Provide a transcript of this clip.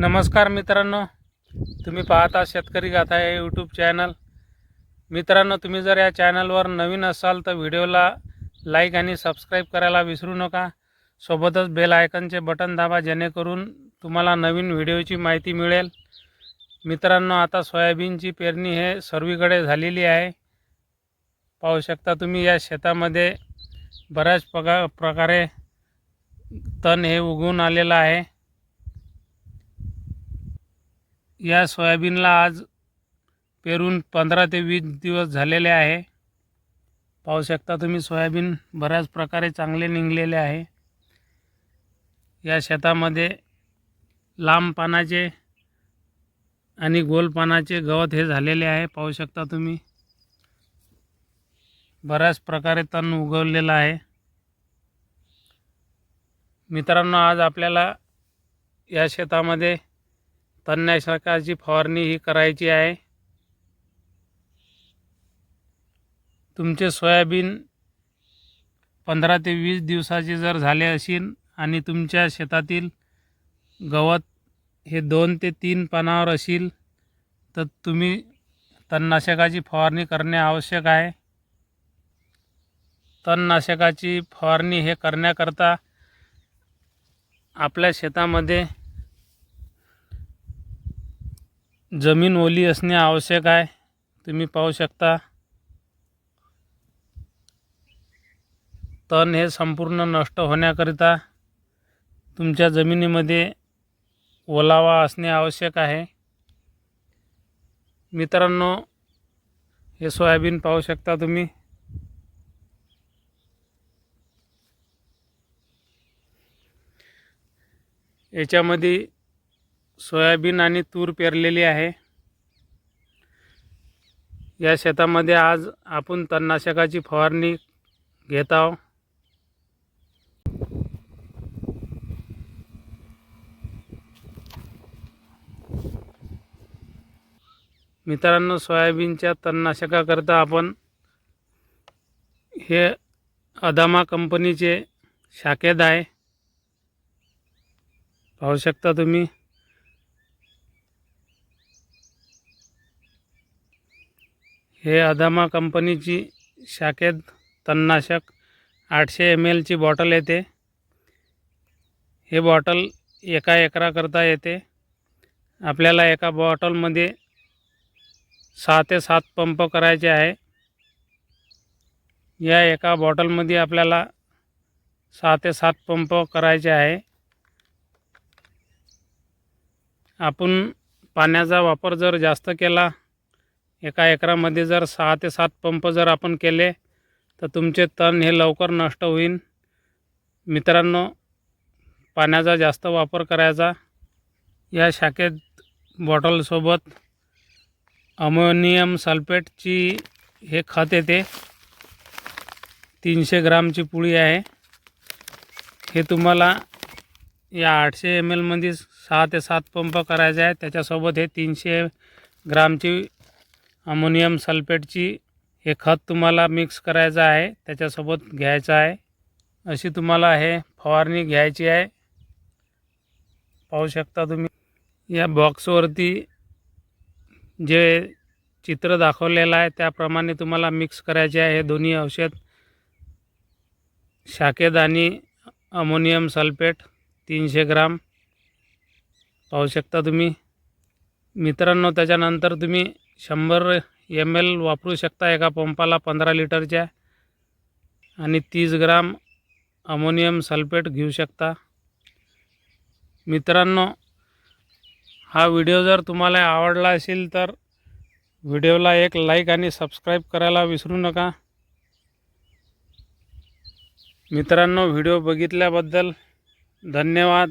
नमस्कार मित्रांनो. तुम्ही पाहता शेतकरी गाथा या यूट्यूब चॅनल मित्रांनो तुम्ही जर या चॅनलवर नवीन असाल तर व्हिडिओला लाईक आणि सबस्क्राईब करायला विसरू नका. सोबतच बेल आयकनचे बटन दाबा जेणेकरून तुम्हाला नवीन व्हिडिओची माहिती मिळेल. मित्रांनो आता सोयाबीनची पेरणी हे सर्वीकडे झालेली आहे. पाहू शकता तुम्ही या शेतामध्ये बऱ्याच प्रका प्रकारे तण हे उगवून आलेलं आहे. या सोयाबीनला आज पेरून पंधरा ते वीस दिवस झालेले आहे. पाहू शकता तुम्ही सोयाबीन बऱ्याच प्रकारे चांगले निघलेले आहे. या शेतामध्ये लांब पानाचे आणि गोल पानाचे गवत हे झालेले आहे. पाहू शकता तुम्ही. बऱ्याच प्रकारे तण उगवलेलं आहे. मित्रांनो आज आपल्याला या शेतामध्ये तणनाशकाची फवारणी ही करायची आहे तुमचे सोयाबीन पंधरा ते वीस दिवसाचे जर झाले असेल आणि तुमच्या शेतातील गवत हे दोन ते तीन पानावर असेल तर तुम्ही तणनाशकाची फवारणी करणे आवश्यक आहे. तणनाशकाची फवारणी हे करण्याकरता आपल्या शेतामध्ये जमीन ओली असणे आवश्यक आहे. तुम्ही पाहू शकता. तण हे संपूर्ण नष्ट होण्याकरिता तुमच्या जमिनीमध्ये ओलावा असणे आवश्यक आहे. मित्रांनो हे सोयाबीन पाहू शकता तुम्ही. याच्यामध्ये सोयाबीन आणि तूर पेरलेली आहे. या शेतामध्ये आज आपण तणनाशकाची फवारणी घेत आहोत. मित्रांनो सोयाबीनच्या तणनाशकाकरता आपण हे अदामा कंपनीचे शाखेद आहे. पाहू शकता तुम्ही. हे अदामा कंपनीची शाखेत तणनाशक आठशे एम एलची बॉटल येते. हे बॉटल एका एकराकरता येते. आपल्याला एका बॉटलमध्ये सहा ते सात पंप करायचे आहे. या एका बॉटलमध्ये आपल्याला सहा ते सात पंप करायचे आहे. आपण पाण्याचा वापर जर जास्त केला एका एकरामध्ये जर सहा ते सात पंप जर आपण केले तर तुमचे तण हे लवकर नष्ट होईल मित्रांनो पाण्याचा जास्त वापर करायचा. या शाखेत बॉटलसोबत अमोनियम सल्फेटची हे खत येते. तीनशे ग्रामची पुळी आहे. हे तुम्हाला या आठशे एम एलमध्ये सहा ते सात पंप करायचे आहे त्याच्यासोबत हे तीनशे ग्रामची अमोनियम सल्फेटची हे खत तुम्हाला मिक्स करायचं आहे त्याच्यासोबत घ्यायचं आहे. अशी तुम्हाला हे फवारणी घ्यायची आहे. पाहू शकता तुम्ही या बॉक्सवरती जे चित्र दाखवलेलं आहे त्याप्रमाणे तुम्हाला मिक्स करायचे आहे. हे दोन्ही औषध शाकेद आणि अमोनियम सल्फेट तीनशे ग्राम. पाहू शकता तुम्ही. मित्रांनो त्याच्यानंतर तुम्ही शंभर एम एल वापरू शकता एका पंपाला पंधरा लिटरच्या. आणि तीस ग्राम अमोनियम सल्फेट घेऊ शकता. मित्रांनो हा व्हिडिओ जर तुम्हाला आवडला असेल तर व्हिडिओला एक लाईक आणि सबस्क्राईब करायला विसरू नका. मित्रांनो व्हिडिओ बघितल्याबद्दल धन्यवाद.